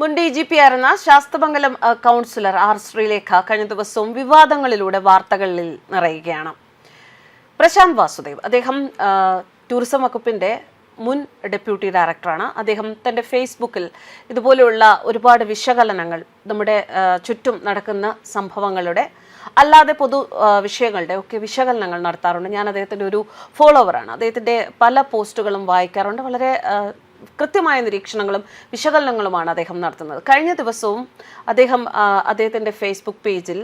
മുൻ D G P ആയിരുന്ന Sasthamangalam councillor R Sreelekha കഴിഞ്ഞ ദിവസവും വിവാദങ്ങളിലൂടെ വാർത്തകളിൽ നിറയുകയാണ്. പ്രശാന്ത് വാസുദേവ് അദ്ദേഹം ടൂറിസം വകുപ്പിന്റെ മുൻ ഡെപ്യൂട്ടി ഡയറക്ടറാണ്. അദ്ദേഹം തന്റെ ഫേസ്ബുക്കിൽ ഇതുപോലെയുള്ള ഒരുപാട് വിശകലനങ്ങൾ നമ്മുടെ ചുറ്റും നടക്കുന്ന സംഭവങ്ങളുടെ അല്ലാതെ പൊതു വിഷയങ്ങളുടെ ഒക്കെ വിശകലനങ്ങൾ നടത്താറുണ്ട്. ഞാൻ അദ്ദേഹത്തിന്റെ ഒരു ഫോളോവറാണ്. അദ്ദേഹത്തിന്റെ പല പോസ്റ്റുകളും വായിക്കാറുണ്ട്. വളരെ കൃത്യമായ നിരീക്ഷണങ്ങളും വിശകലനങ്ങളുമാണ് അദ്ദേഹം നടത്തുന്നത്. കഴിഞ്ഞ ദിവസവും അദ്ദേഹം അദ്ദേഹത്തിന്റെ ഫേസ്ബുക്ക് പേജിൽ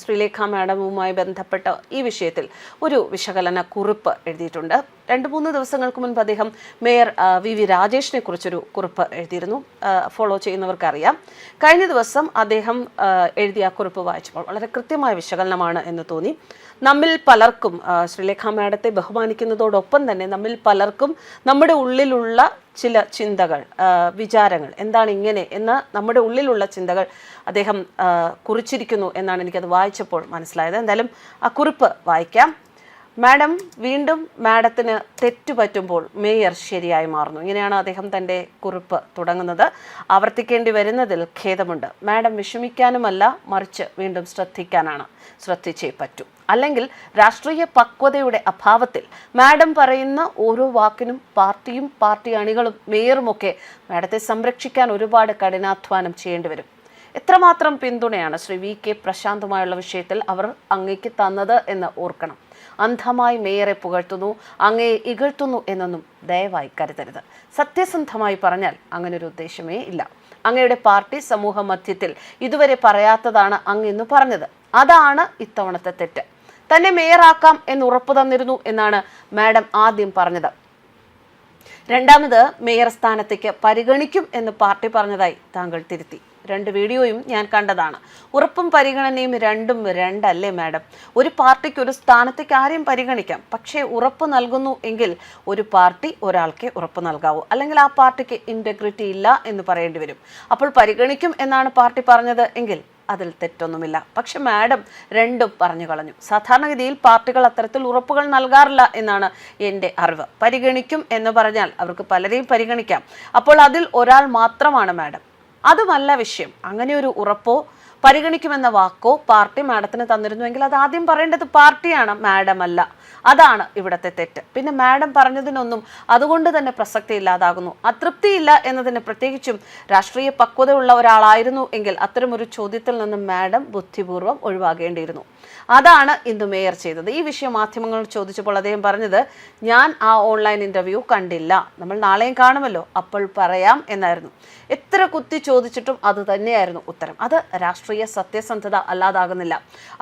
ശ്രീലേഖ മാഡമുമായി ബന്ധപ്പെട്ട ഈ വിഷയത്തിൽ ഒരു വിശകലന കുറിപ്പ് എഴുതിയിട്ടുണ്ട്. രണ്ട് മൂന്ന് ദിവസങ്ങൾക്ക് മുൻപ് അദ്ദേഹം മേയർ വി വി രാജേഷിനെ കുറിച്ചൊരു കുറിപ്പ് എഴുതിയിരുന്നു. ഫോളോ ചെയ്യുന്നവർക്കറിയാം. കഴിഞ്ഞ ദിവസം അദ്ദേഹം എഴുതിയ ആ കുറിപ്പ് വായിച്ചപ്പോൾ വളരെ കൃത്യമായ വിശകലനമാണ് എന്ന് തോന്നി. നമ്മിൽ പലർക്കും ശ്രീലേഖ മാഡത്തെ ബഹുമാനിക്കുന്നതോടൊപ്പം തന്നെ നമ്മിൽ പലർക്കും നമ്മുടെ ഉള്ളിലുള്ള ചില ചിന്തകൾ വിചാരങ്ങൾ എന്താണ് ഇങ്ങനെ എന്ന നമ്മുടെ ഉള്ളിലുള്ള ചിന്തകൾ അദ്ദേഹം കുറിച്ചിരിക്കുന്നു എന്നാണ് എനിക്കത് വായിച്ചപ്പോൾ മനസ്സിലായത്. എന്തായാലും ആ കുറിപ്പ് വായിക്കാം. മാഡം വീണ്ടും മാഡത്തിന് തെറ്റുപറ്റുമ്പോൾ മേയർ ശരിയായി മാറുന്നു. ഇങ്ങനെയാണ് അദ്ദേഹം തന്റെ കുറിപ്പ് തുടങ്ങുന്നത്. ആവർത്തിക്കേണ്ടി വരുന്നതിൽ ഖേദമുണ്ട്. മാഡം വിഷമിക്കാനുമല്ല മറിച്ച് വീണ്ടും ശ്രദ്ധിക്കാനാണ് ശ്രദ്ധിച്ചേ പറ്റൂ. അല്ലെങ്കിൽ രാഷ്ട്രീയ പക്വതയുടെ അഭാവത്തിൽ മാഡം പറയുന്ന ഓരോ വാക്കിനും പാർട്ടിയും പാർട്ടി അണികളും മേയറുമൊക്കെ മാഡത്തെ സംരക്ഷിക്കാൻ ഒരുപാട് കഠിനാധ്വാനം ചെയ്യേണ്ടി വരും. എത്രമാത്രം പിന്തുണയാണ് ശ്രീ വി കെ പ്രശാന്തുമായുള്ള വിഷയത്തിൽ അവർ അങ്ങേക്ക് തന്നത് എന്ന് ഓർക്കണം. അന്ധമായി മേയറെ പുകഴ്ത്തുന്നു അങ്ങയെ ഇകഴ്ത്തുന്നു എന്നൊന്നും ദയവായി കരുതരുത്. സത്യസന്ധമായി പറഞ്ഞാൽ അങ്ങനെ ഒരു ഉദ്ദേശമേ ഇല്ല. അങ്ങയുടെ പാർട്ടി സമൂഹ മധ്യത്തിൽ ഇതുവരെ പറയാത്തതാണ് അങ്ങ് എന്ന് പറഞ്ഞത്. അതാണ് ഇത്തവണത്തെ തെറ്റ്. തന്നെ മേയറാക്കാം എന്ന് ഉറപ്പു തന്നിരുന്നു എന്നാണ് മാഡം ആദ്യം പറഞ്ഞത്. രണ്ടാമത് മേയർ സ്ഥാനത്തേക്ക് പരിഗണിക്കും എന്ന് പാർട്ടി പറഞ്ഞതായി താങ്കൾ തിരുത്തി. രണ്ട് വീഡിയോയും ഞാൻ കണ്ടതാണ്. ഉറപ്പും പരിഗണനയും രണ്ടും രണ്ടല്ലേ മാഡം? ഒരു പാർട്ടിക്ക് ഒരു സ്ഥാനത്തേക്ക് ആരെയും പരിഗണിക്കാം. പക്ഷേ ഉറപ്പ് നൽകുന്നു എങ്കിൽ ഒരു പാർട്ടി ഒരാൾക്ക് ഉറപ്പ് നൽകാവൂ. അല്ലെങ്കിൽ ആ പാർട്ടിക്ക് ഇന്റഗ്രിറ്റി ഇല്ല എന്ന് പറയേണ്ടി വരും. അപ്പോൾ പരിഗണിക്കും എന്നാണ് പാർട്ടി പറഞ്ഞത് എങ്കിൽ അതിൽ തെറ്റൊന്നുമില്ല. പക്ഷെ മാഡം രണ്ടും പറഞ്ഞു കളഞ്ഞു. സാധാരണഗതിയിൽ പാർട്ടികൾ അത്തരത്തിൽ ഉറപ്പുകൾ നൽകാറില്ല എന്നാണ് എന്റെ അറിവ്. പരിഗണിക്കും എന്ന് പറഞ്ഞാൽ അവർക്ക് പലരെയും പരിഗണിക്കാം. അപ്പോൾ അതിൽ ഒരാൾ മാത്രമാണ് മാഡം. അതുമല്ല വിഷയം. അങ്ങനെ ഒരു ഉറപ്പോ പരിഗണിക്കുമെന്ന വാക്കോ പാർട്ടി മാഡത്തിന് തന്നിരുന്നുവെങ്കിൽ അത് ആദ്യം പറയേണ്ടത് പാർട്ടിയാണ് മാഡം അല്ല അതാണ് ഇവിടുത്തെ തെറ്റ്. പിന്നെ മാഡം പറഞ്ഞതിനൊന്നും അതുകൊണ്ട് തന്നെ പ്രസക്തി ഇല്ലാതാകുന്നു. അതൃപ്തിയില്ല എന്നതിന് പ്രത്യേകിച്ചും രാഷ്ട്രീയ പക്വതയുള്ള ഒരാളായിരുന്നു എങ്കിൽ അത്തരമൊരു ചോദ്യത്തിൽ നിന്നും മാഡം ബുദ്ധിപൂർവം ഒഴിവാകേണ്ടിയിരുന്നു. അതാണ് ഇന്ന് മേയർ ചെയ്തത്. ഈ വിഷയം മാധ്യമങ്ങൾ ചോദിച്ചപ്പോൾ അദ്ദേഹം പറഞ്ഞത് ഞാൻ ആ ഓൺലൈൻ ഇന്റർവ്യൂ കണ്ടില്ല. നമ്മൾ നാളെയും കാണുമല്ലോ. അപ്പോൾ പറയാം എന്നായിരുന്നു. എത്ര കുത്തി ചോദിച്ചിട്ടും അത് തന്നെയായിരുന്നു ഉത്തരം. അത് രാഷ്ട്രീയ സത്യസന്ധത അല്ലാതാകുന്നില്ല.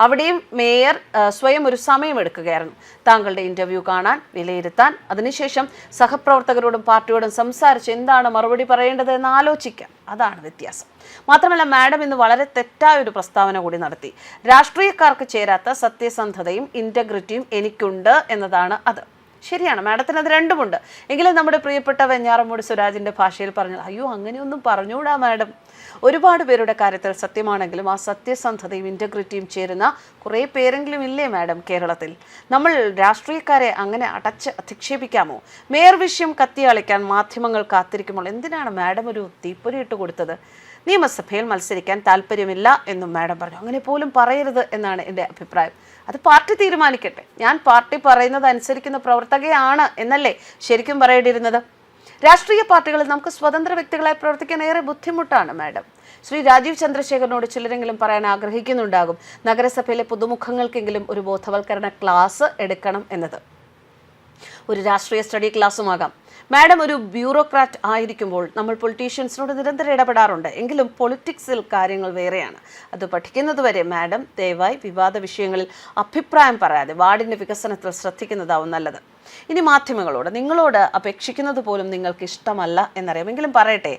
അവിടെയും മേയർ സ്വയം ഒരു സമയമെടുക്കുകയായിരുന്നു താങ്കളുടെ ഇന്റർവ്യൂ കാണാൻ വിലയിരുത്താൻ. അതിനുശേഷം സഹപ്രവർത്തകരോടും പാർട്ടിയോടും സംസാരിച്ച് എന്താണ് മറുപടി പറയേണ്ടത് എന്ന് ആലോചിക്കാം. അതാണ് വ്യത്യാസം. മാത്രമല്ല മാഡം ഇന്ന് വളരെ തെറ്റായ ഒരു പ്രസ്താവന കൂടി നടത്തി. രാഷ്ട്രീയക്കാർക്ക് ചേരാത്ത സത്യസന്ധതയും ഇന്റഗ്രിറ്റിയും എനിക്കുണ്ട് എന്നതാണ് അത്. ശരിയാണ്. മാഡത്തിന് അത് രണ്ടുമുണ്ട്. എങ്കിലും നമ്മുടെ പ്രിയപ്പെട്ട വെഞ്ഞാറമൂട് സ്വരാജിന്റെ ഭാഷയിൽ പറഞ്ഞു അയ്യോ അങ്ങനെയൊന്നും പറഞ്ഞുകൂടാ മാഡം. ഒരുപാട് പേരുടെ കാര്യത്തിൽ സത്യമാണെങ്കിലും ആ സത്യസന്ധതയും ഇന്റഗ്രിറ്റിയും ചേരുന്ന കുറേ പേരെങ്കിലും ഇല്ലേ മാഡം കേരളത്തിൽ? നമ്മൾ രാഷ്ട്രീയക്കാരെ അങ്ങനെ അടച്ച് അധിക്ഷേപിക്കാമോ? മേയർ വിഷയം കത്തിയാളിക്കാൻ മാധ്യമങ്ങൾ കാത്തിരിക്കുമ്പോൾ എന്തിനാണ് മാഡം ഒരു തീപ്പൊരി ഇട്ട് കൊടുത്തത്? നിയമസഭയിൽ മത്സരിക്കാൻ താല്പര്യമില്ല എന്നും മാഡം പറഞ്ഞു. അങ്ങനെ പോലും പറയരുത് എന്നാണ് എന്റെ അഭിപ്രായം. അത് പാർട്ടി തീരുമാനിക്കട്ടെ. ഞാൻ പാർട്ടി പറയുന്നത് അനുസരിക്കുന്ന പ്രവർത്തകയാണ് എന്നല്ലേ ശരിക്കും പറയേണ്ടിയിരുന്നത്? രാഷ്ട്രീയ പാർട്ടികളിൽ നമുക്ക് സ്വതന്ത്ര വ്യക്തികളായി പ്രവർത്തിക്കാൻ ഏറെ ബുദ്ധിമുട്ടാണ് മാഡം. ശ്രീ രാജീവ് ചന്ദ്രശേഖരനോട് ചിലരെങ്കിലും പറയാൻ ആഗ്രഹിക്കുന്നുണ്ടാകും. നഗരസഭയിലെ പുതുമുഖങ്ങൾക്കെങ്കിലും ഒരു ബോധവൽക്കരണ ക്ലാസ് എടുക്കണം എന്നത്. ഒരു രാഷ്ട്രീയ സ്റ്റഡി ക്ലാസ്സുമാകാം. മാഡം ഒരു ബ്യൂറോക്രാറ്റ് ആയിരിക്കുമ്പോൾ നമ്മൾ പൊളിറ്റീഷ്യൻസിനോട് നിരന്തരം ഇടപെടാറുണ്ട്. എങ്കിലും പൊളിറ്റിക്സിൽ കാര്യങ്ങൾ വേറെയാണ്. അത് പഠിക്കുന്നതുവരെ മാഡം ദയവായി വിവാദ വിഷയങ്ങളിൽ അഭിപ്രായം പറയാതെ വാർഡിന്റെ വികസനത്തിൽ ശ്രദ്ധിക്കുന്നതാവും നല്ലത്. ഇനി മാധ്യമങ്ങളോട് നിങ്ങളോട് അപേക്ഷിക്കുന്നത് പോലും നിങ്ങൾക്ക് ഇഷ്ടമല്ല എന്നറിയാമെങ്കിലും പറയട്ടെ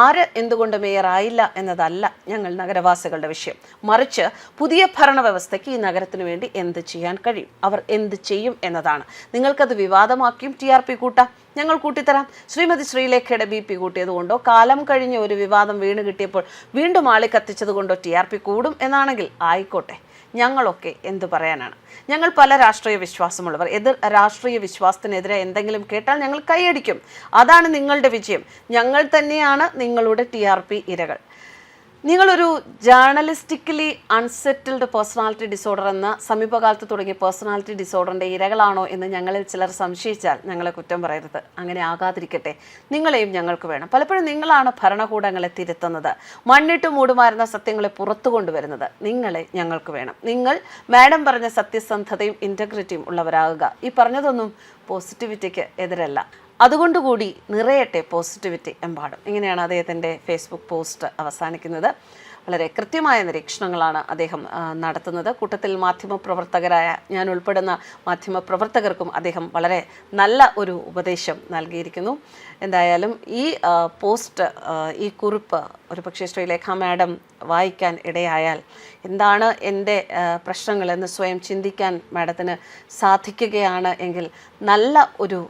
ആര് എന്തുകൊണ്ട് മേയർ ആയില്ല എന്നതല്ല ഞങ്ങൾ നഗരവാസികളുടെ വിഷയം. മറിച്ച് പുതിയ ഭരണവ്യവസ്ഥയ്ക്ക് ഈ നഗരത്തിന് വേണ്ടി എന്ത് ചെയ്യാൻ കഴിയും? അവർ എന്ത് ചെയ്യും എന്നതാണ്. നിങ്ങൾക്കത് വിവാദമാക്കിയും ടി ആർ പി കൂട്ടാം. ഞങ്ങൾ കൂട്ടിത്തരാം. ശ്രീമതി ശ്രീലേഖയുടെ ബി പി കൂട്ടിയത് കൊണ്ടോ കാലം കഴിഞ്ഞ് ഒരു വിവാദം വീണ് കിട്ടിയപ്പോൾ വീണ്ടും ആളി കത്തിച്ചതുകൊണ്ടോ ടി ആർ പി കൂടും എന്നാണെങ്കിൽ ആയിക്കോട്ടെ. ഞങ്ങളൊക്കെ എന്തു പറയാനാണ്? ഞങ്ങൾ പല രാഷ്ട്രീയ വിശ്വാസമുള്ളവർ. എതിർ രാഷ്ട്രീയ വിശ്വാസത്തിനെതിരെ എന്തെങ്കിലും കേട്ടാൽ ഞങ്ങൾ കൈയടിക്കും. അതാണ് നിങ്ങളുടെ വിജയം. ഞങ്ങൾ തന്നെയാണ് നിങ്ങളുടെ ടി ഇരകൾ. നിങ്ങളൊരു ജേർണലിസ്റ്റിക്കലി അൺസെറ്റിൽഡ് പേഴ്സണാലിറ്റി ഡിസോർഡർ എന്ന സമീപകാലത്ത് തുടങ്ങിയ പേഴ്സണാലിറ്റി ഡിസോർഡറിന്റെ ഇരകളാണോ എന്ന് ഞങ്ങളിൽ ചിലർ സംശയിച്ചാൽ ഞങ്ങളെ കുറ്റം പറയരുത്. അങ്ങനെ ആകാതിരിക്കട്ടെ. നിങ്ങളെയും ഞങ്ങൾക്ക് വേണം. പലപ്പോഴും നിങ്ങളാണ് ഭരണകൂടങ്ങളെ തിരുത്തുന്നത്. മണ്ണിട്ട് മൂടുമാരുന്ന സത്യങ്ങളെ പുറത്തു കൊണ്ടുവരുന്നത്. നിങ്ങളെ ഞങ്ങൾക്ക് വേണം. നിങ്ങൾ മാഡം പറഞ്ഞ സത്യസന്ധതയും ഇന്റഗ്രിറ്റിയും ഉള്ളവരാകുക. ഈ പറഞ്ഞതൊന്നും പോസിറ്റിവിറ്റിക്ക് എതിരല്ല. അതുകൊണ്ടുകൂടി നിറയട്ടെ പോസിറ്റിവിറ്റി എമ്പാടും. ഇങ്ങനെയാണ് അദ്ദേഹത്തിന്റെ ഫേസ്ബുക്ക് പോസ്റ്റ് അവസാനിക്കുന്നത്. വളരെ കൃത്യമായ നിരീക്ഷണങ്ങളാണ് അദ്ദേഹം നടത്തുന്നത്. കൂട്ടത്തിൽ മാധ്യമപ്രവർത്തകരായ ഞാൻ ഉൾപ്പെടുന്ന മാധ്യമപ്രവർത്തകർക്കും അദ്ദേഹം വളരെ നല്ല ഒരു ഉപദേശം നൽകിയിരിക്കുന്നു. എന്തായാലും ഈ പോസ്റ്റ് ഈ കുറിപ്പ് ഒരു പക്ഷേ ശ്രീലേഖ മാഡം വായിക്കാൻ ഇടയായാൽ എന്താണ് എന്റെ പ്രശ്നങ്ങൾ എന്ന് സ്വയം ചിന്തിക്കാൻ മാഡത്തിന് സാധിക്കുകയാണ് എങ്കിൽ നല്ല ഒരു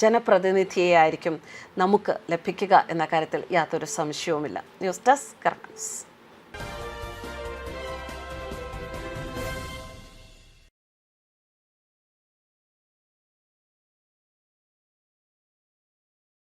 ആ, ജനപ്രതിനിധിയെ ആയിരിക്കും നമുക്ക് ലഭിക്കുക എന്ന കാര്യത്തിൽ യാതൊരു സംശയവുമില്ല. News desk കർണൻസ്